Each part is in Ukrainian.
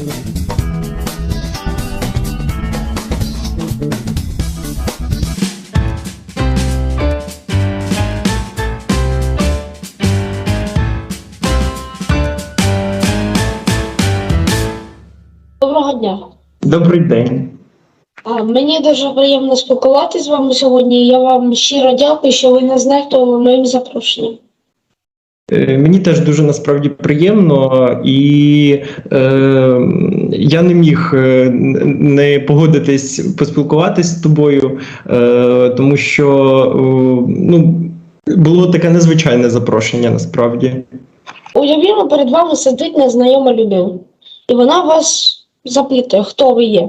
Доброго дня. Добрий день. А, Мені дуже приємно спілкуватися з вами сьогодні. Я вам щиро дякую, що ви не знехтували моїм запрошенням. Е, Мені теж дуже насправді приємно, і е, я не міг е, не погодитись поспілкуватись з тобою, е, тому що е, ну, було таке незвичайне запрошення насправді. Уявімо, перед вами сидить незнайома людина, і вона вас запитує, хто ви є.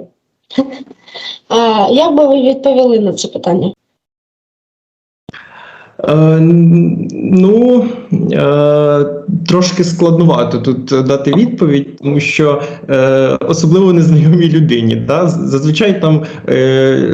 А, як би ви відповіли на це питання? Е, ну, е, трошки складновато тут дати відповідь, тому що е, особливо незнайомій людині. Да? Зазвичай там е,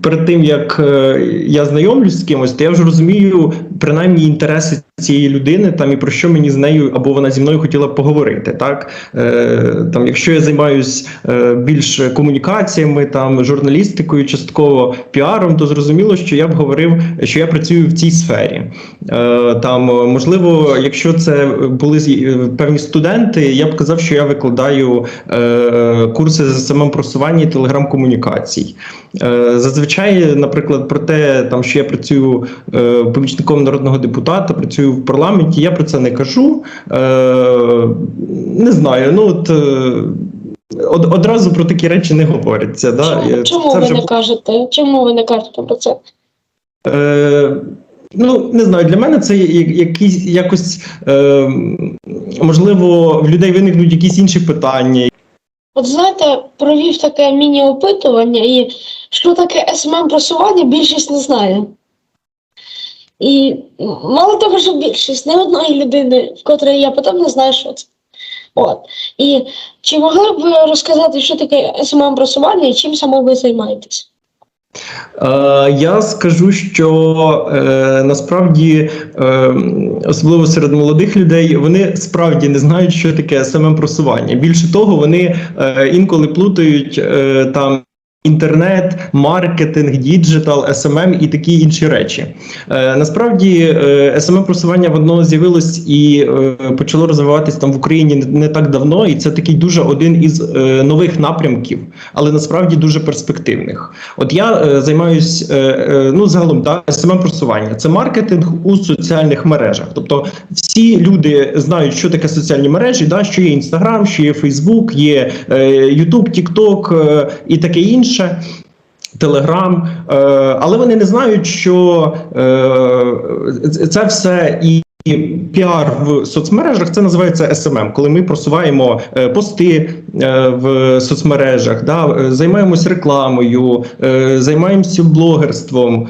перед тим як е, я знайомлюсь з кимось, то я вже розумію принаймні інтереси цієї людини, там і про що мені з нею або вона зі мною хотіла поговорити. Так? Е, там, якщо я займаюсь е, більш комунікаціями, там журналістикою, частково піаром, то зрозуміло, що я б говорив, що я працюю в цій сфері. Е, там, е, можливо, якщо це були е, певні студенти, я б казав, що я викладаю е, курси з самопросування і телеграм-комунікацій. Е, зазвичай, наприклад, про те, там, що я працюю е, помічником народного депутата, працюю в парламенті, я про це не кажу. Е, не знаю, ну от. е, Од, одразу про такі речі не говориться. Да? Чому, чому це ви не кажете? Чому ви не кажете про це? Е, ну, не знаю, для мене це я- якісь якось е, можливо в людей виникнуть якісь інші питання. От знаєте, провів таке міні-опитування, і що таке СММ просування, більшість не знає. І мало того, що більшість не одної людини, в котрої я потім не знаю, що це. От. І чи могли б ви розказати, що таке СММ просування і чим саме ви займаєтесь? Е, я скажу, що е, насправді, е, особливо серед молодих людей, вони справді не знають, що таке саме просування. Більше того, вони е, інколи плутають е, там. Інтернет, маркетинг, діджитал, SMM і такі інші речі. Е, насправді е, SMM просування воно з'явилось і е, почало розвиватись там в Україні не, так давно, і це такий дуже один із е, нових напрямків, але насправді дуже перспективних. От я е, займаюсь е, е, ну загалом да, SMM просування. Це маркетинг у соціальних мережах. Тобто всі люди знають, що таке соціальні мережі, да, що є Інстаграм, що є Фейсбук, є е, Ютуб, Тікток е, і таке інше. Телеграм, е, але вони не знають, що е, це все і. І піар в соцмережах це називається SMM, коли ми просуваємо е, пости е, в соцмережах, да, е, займаємось рекламою, займаємося блогерством.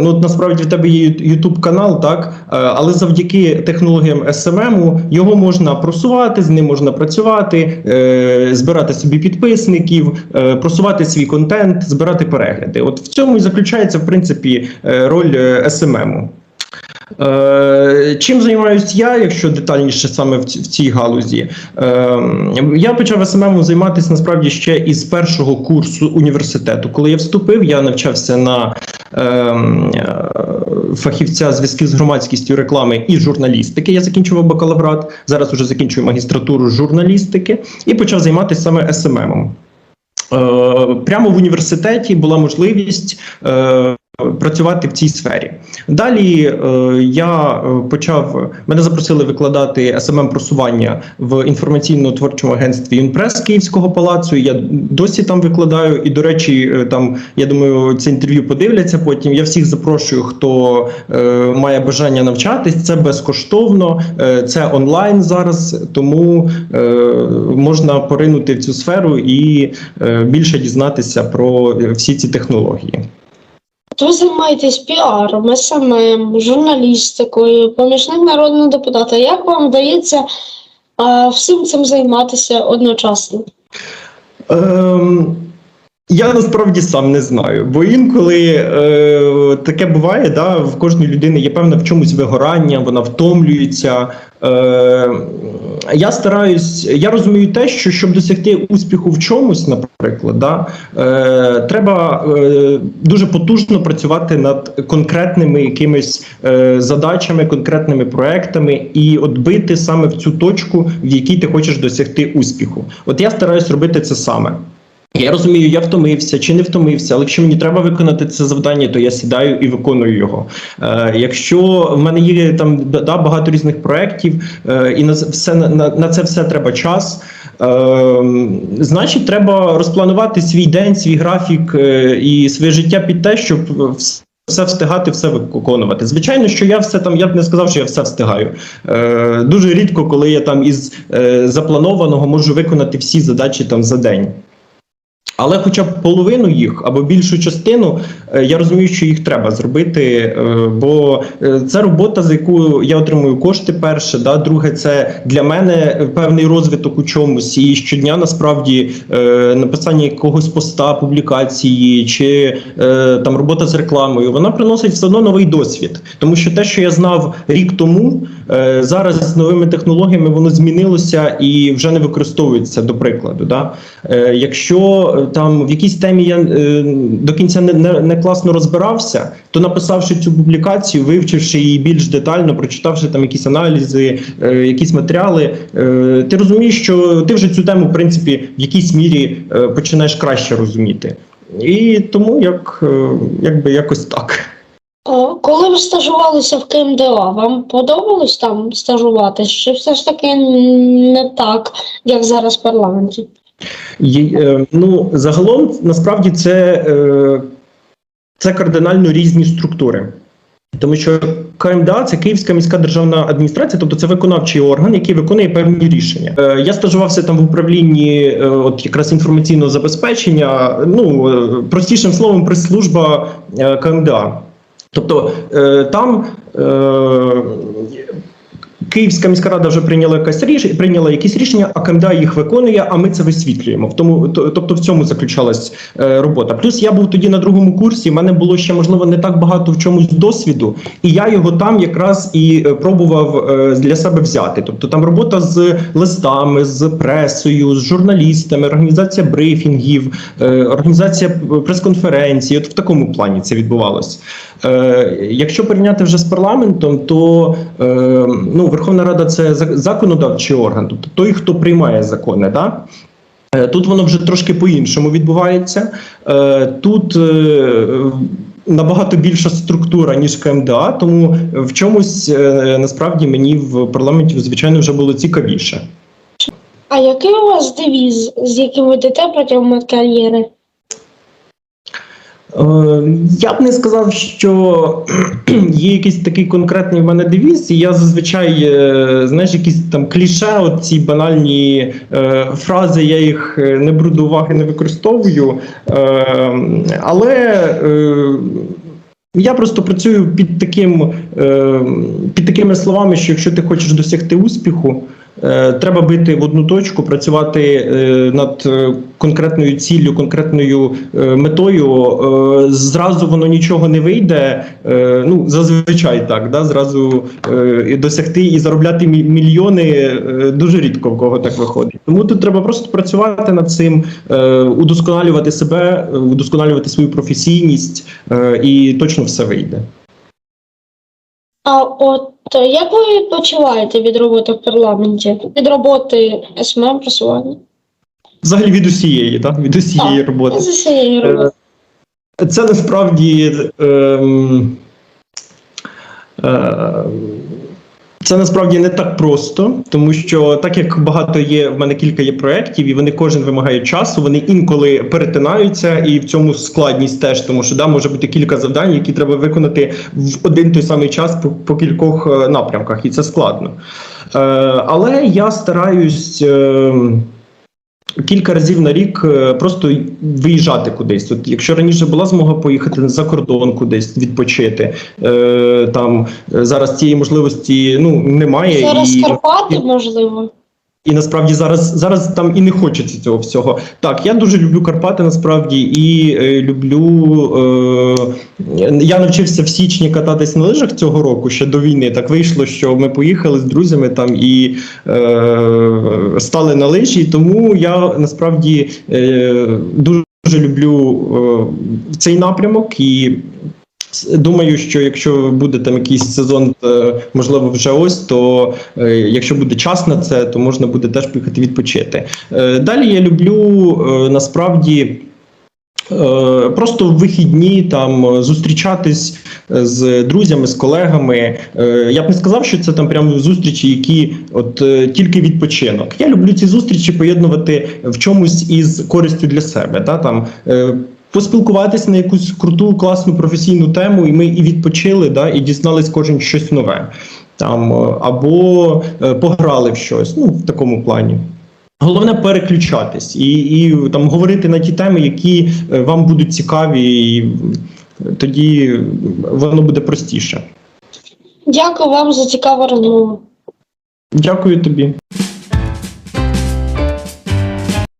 Ну насправді в тебе є YouTube канал, так але завдяки технологіям SMM його можна просувати, з ним можна працювати, збирати собі підписників, просувати свій контент, збирати перегляди. От в цьому і заключається в принципі роль. Е, Чим займаюся я, якщо детальніше саме в цій галузі? Е, Я почав СММ займатися насправді ще із першого курсу університету. Коли я вступив, я навчався на е, е, фахівця зв'язків з громадськістю реклами і журналістики. Я закінчував бакалаврат. Зараз уже закінчую магістратуру журналістики і почав займатися саме СММом. Е, Прямо в університеті була можливість е, працювати в цій сфері. Далі е, я е, почав мене запросили викладати СММ просування в інформаційно-творчому агентстві Юнпрес Київського палацу. Я досі там викладаю. І, до речі, е, там я думаю, це інтерв'ю подивляться. Потім я всіх запрошую, хто е, має бажання навчатись. Це безкоштовно, е, це онлайн зараз, тому е, можна поринути в цю сферу і е, більше дізнатися про всі ці технології. Ви займаєтесь піаром, СММ, журналістикою, помічник народного депутата. Як вам вдається всім цим займатися одночасно? Ем, Я насправді сам не знаю, бо інколи е, таке буває, да, в кожної людини є певне в чомусь вигорання, вона втомлюється. Е, я стараюсь, я розумію те, що щоб досягти успіху в чомусь, наприклад, да, е, треба е, дуже потужно працювати над конкретними якимись е, задачами, конкретними проектами і от саме в цю точку, в якій ти хочеш досягти успіху. От я стараюсь робити це саме. Я розумію, я втомився чи не втомився, але якщо мені треба виконати це завдання, то я сідаю і виконую його. Е, якщо в мене є там да, багато різних проєктів, е, і на все на, на, це все треба час. Е, значить, треба розпланувати свій день, свій графік е, і своє життя під те, щоб все встигати, все виконувати. Звичайно, що я все там, я б не сказав, що я все встигаю. Е, дуже рідко, коли я там із е, запланованого можу виконати всі задачі там за день. Але хоча б половину їх або більшу частину, е, я розумію, що їх треба зробити, е, бо е, це робота, за яку я отримую кошти. Перше, да, друге, це для мене певний розвиток у чомусь. І щодня насправді написання якогось поста, публікації чи там робота з рекламою, вона приносить все одно новий досвід. Тому що те, що я знав рік тому, зараз з новими технологіями воно змінилося і вже не використовується до прикладу. Да? Якщо там в якійсь темі я е, до кінця не, не, не класно розбирався, то написавши цю публікацію, вивчивши її більш детально, прочитавши там якісь аналізи, е, якісь матеріали, е, ти розумієш, що ти вже цю тему, в принципі, в якійсь мірі починаєш краще розуміти. І тому як, якби якось так. Коли ви стажувалися в КМДА, вам подобалось там стажуватись? Чи все ж таки не так, як зараз в парламенті? Е, ну, загалом, насправді, це, е, це кардинально різні структури. Тому що КМДА це Київська міська державна адміністрація, тобто це виконавчий орган, який виконує певні рішення. Е, я стажувався там в управлінні от якраз інформаційного забезпечення. Ну простішим словом, прес-служба КМДА. Тобто там Київська міська рада вже прийняла якась рішення, прийняла якісь рішення, а КМДА їх виконує, а ми це висвітлюємо. В тому, тобто в цьому заключалась е, робота. Плюс я був тоді на другому курсі. в мене було ще можливо не так багато в чомусь досвіду, і я його там якраз і е, пробував е, для себе взяти. Тобто там робота з листами, з пресою, з журналістами, організація брифінгів, е, організація прес-конференцій. От в такому плані це відбувалось. Е, Якщо порівняти вже з парламентом, то е, ну, Рада це законодавчий орган, тобто той, хто приймає закони. Да? Е, Тут воно вже трошки по-іншому відбувається. Е, Тут е, набагато більша структура, ніж КМДА, тому в чомусь насправді мені в парламенті, звичайно, вже було цікавіше. А який у вас девіз, з яким ви йдете протягом кар'єри? Е, Я б не сказав, що є якийсь такий конкретний в мене девіз, і я зазвичай, е, знаєш, якісь там кліше, ці банальні е, фрази, я їх не беру уваги, не використовую. Але я просто працюю під таким, під такими словами, що якщо ти хочеш досягти успіху, треба бити в одну точку, працювати е, над е, конкретною ціллю, конкретною е, метою. Е, зразу воно нічого не вийде. Е, ну зазвичай так, да, зразу е, досягти і заробляти мільйони е, дуже рідко в кого так виходить. Тому тут треба просто працювати над цим, е, удосконалювати себе, е, удосконалювати свою професійність, е, і точно все вийде. А от е, як ви відпочиваєте від роботи в парламенті? Від роботи СММ просування? Взагалі від усієї, так? Від усієї Так, роботи. З усієї роботи. Е, Це насправді. ем, е, Це насправді не так просто, тому що так як багато є, в мене кілька є проєктів, і вони кожен вимагає часу, вони інколи перетинаються, і в цьому складність теж, тому що да, може бути кілька завдань, які треба виконати в один той самий час по, по кількох е, напрямках, і це складно. Е, Але я стараюсь. ем, кілька разів на рік е, просто виїжджати кудись. От якщо раніше була змога поїхати за кордон кудись відпочити, е, там е, зараз цієї можливості ну немає Зараз і Карпати, можливо. І насправді зараз, зараз там і не хочеться цього всього. Так, я дуже люблю Карпати насправді і е, люблю. Е, я навчився в січні кататись на лижах цього року ще до війни. Так вийшло, що ми поїхали з друзями там і е, стали на лижі. Тому я насправді е, дуже люблю е, цей напрямок і. Думаю, що якщо буде там якийсь сезон, е, можливо, вже ось, то е, якщо буде час на це, то можна буде теж поїхати відпочити. Е, Далі я люблю насправді. Просто в вихідні там зустрічатись з друзями, з колегами. Я б не сказав, що це там прямо зустрічі, які от тільки відпочинок. Я люблю ці зустрічі поєднувати в чомусь із користю для себе. Та там поспілкуватися на якусь круту, класну професійну тему, і ми і відпочили, да, і дізнались кожен щось нове. Там е, або е, пограли в щось, ну в такому плані. Головне переключатись і, і там говорити на ті теми, які е, вам будуть цікаві, і тоді воно буде простіше. Дякую вам за цікаву розмову. Дякую тобі.